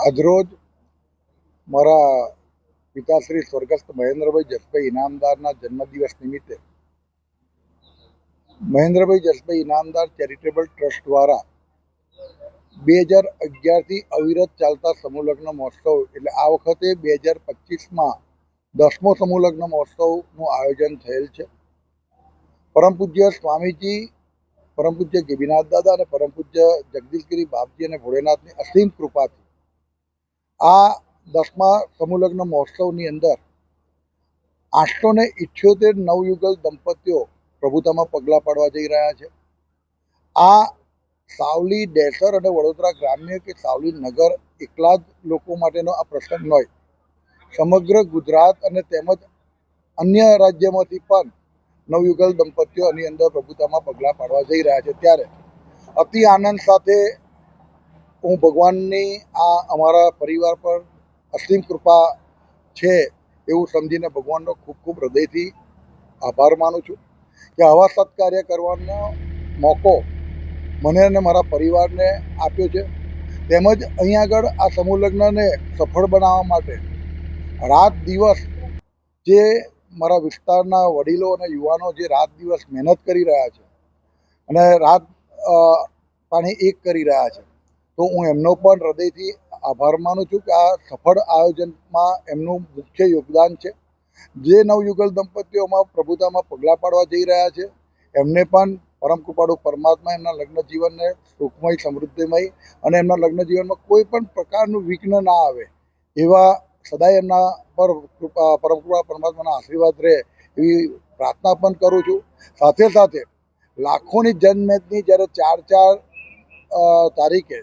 આજરોજ મારા પિતાશ્રી સ્વર્ગસ્થ મહેન્દ્રભાઈ જસભાઈ ઇનામદારના જન્મદિવસ નિમિત્તે મહેન્દ્રભાઈ જસભાઈ ઇનામદાર ચેરિટેબલ ટ્રસ્ટ દ્વારા બે હજાર અગિયારથી અવિરત ચાલતા સમૂહલગ્ન મહોત્સવ એટલે આ વખતે બે હજાર પચીસમાં દસમો સમૂહલગ્ન મહોત્સવનું આયોજન થયેલ છે. પરમ પૂજ્ય સ્વામીજી, પરમ પૂજ્ય ગિરિનાથ દાદા અને પરમ પૂજ્ય જગદીશગીરી બાપજી અને ભોળેનાથની અસીમ કૃપાથી આ દસમા સમૂહલગ્ન મહોત્સવની અંદર આઠસો ને ઇઠ્યોતેર નવયુગલ દંપતીઓ પ્રભુતામાં પગલાં પાડવા જઈ રહ્યા છે. આ સાવલી ડેસર અને વડોદરા ગ્રામ્ય કે સાવલી નગર એકલા જ લોકો માટેનો આ પ્રસંગ હોય સમગ્ર ગુજરાત અને તેમજ અન્ય રાજ્યમાંથી પણ નવયુગલ દંપતીઓ આની અંદર પ્રભુતામાં પગલાં પાડવા જઈ રહ્યા છે. ત્યારે અતિ આનંદ સાથે હું ભગવાનની આ અમારા પરિવાર પર અસીમ કૃપા છે એવું સમજીને ભગવાનનો ખૂબ ખૂબ હૃદયથી આભાર માનું છું કે આવા સત્કાર્ય કરવાનો મોકો મને અને મારા પરિવારને આપ્યો છે. તેમજ અહીં આગળ આ સમૂહ લગ્નને સફળ બનાવવા માટે રાત દિવસ જે મારા વિસ્તારના વડીલો અને યુવાનો જે રાત દિવસ મહેનત કરી રહ્યા છે અને રાત પાણી એક કરી રહ્યા છે. તો હું એમનો પણ હૃદયથી આભાર માનું છું કે આ સફળ આયોજનમાં એમનું મુખ્ય યોગદાન છે. જે નવયુગલ દંપતીઓમાં પ્રભુતામાં પગલાં પાડવા જઈ રહ્યા છે, એમને પણ પરમ કૃપાળુ પરમાત્મા એમના લગ્ન જીવનને સુખમય, સમૃદ્ધિમય અને એમના લગ્ન જીવનમાં કોઈ પણ પ્રકારનું વિઘ્ન ના આવે, એવા સદાય એમના પર કૃપા, પરમ કૃપા પરમાત્માના આશીર્વાદ રહે એવી પ્રાર્થના પણ કરું છું. સાથે સાથે લાખોની જનમેદની જ્યારે ચાર ચાર તારીખે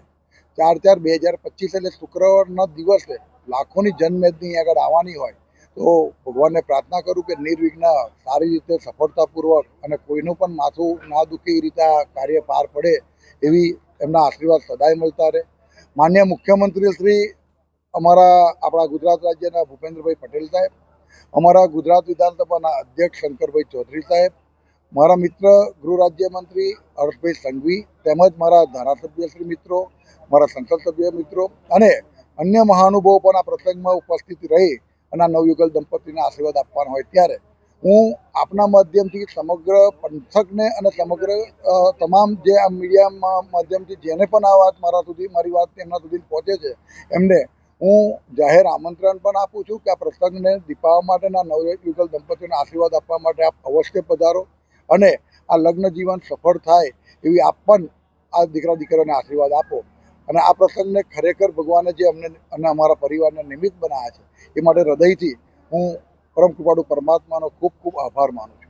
ચાર ચાર બે હજાર પચીસ એટલે શુક્રવારના દિવસે લાખોની જનમેદની આગળ આવવાની હોય તો ભગવાનને પ્રાર્થના કરું કે નિર્વિઘ્ન સારી રીતે સફળતાપૂર્વક અને કોઈનું પણ માથું ના દુખે એ રીતે કાર્ય પાર પડે એવી એમના આશીર્વાદ સદાય મળતા રહે. માન્ય મુખ્યમંત્રી શ્રી અમારા આપણા ગુજરાત રાજ્યના ભૂપેન્દ્રભાઈ પટેલ સાહેબ, અમારા ગુજરાત વિધાનસભાના અધ્યક્ષ શંકરભાઈ ચૌધરી સાહેબ મારા મિત્ર ગૃહ રાજ્યમંત્રી હર્ષભાઈ સંઘવી તેમજ મારા ધારાસભ્યશ્રી મિત્રો, મારા સંસદ સભ્ય મિત્રો અને અન્ય મહાનુભાવો પણ આ પ્રસંગમાં ઉપસ્થિત રહી અને આ નવયુગલ દંપતીને આશીર્વાદ આપવાના હોય ત્યારે હું આપના માધ્યમથી સમગ્ર પંથકને અને સમગ્ર તમામ જે આ મીડિયા માધ્યમથી જેને પણ આ વાત મારા સુધી, મારી વાત એમના સુધી પહોંચે છે, એમને હું જાહેર આમંત્રણ પણ આપું છું કે આ પ્રસંગને દીપાવવા માટેના નવયુગલ દંપતીને આશીર્વાદ આપવા માટે આપ અવશ્ય પધારો. અને આ લગ્ન જીવન સફળ થાય એવી આપ પણ આ દીકરા દીકરીઓને આશીર્વાદ આપો. અને આ પ્રસંગને ખરેખર ભગવાને જે અમને અને અમારા પરિવારને નિમિત્ત બનાવ્યા છે એ માટે હૃદયથી હું પરમ કૃપાળુ પરમાત્માનો ખૂબ ખૂબ આભાર માનું છું.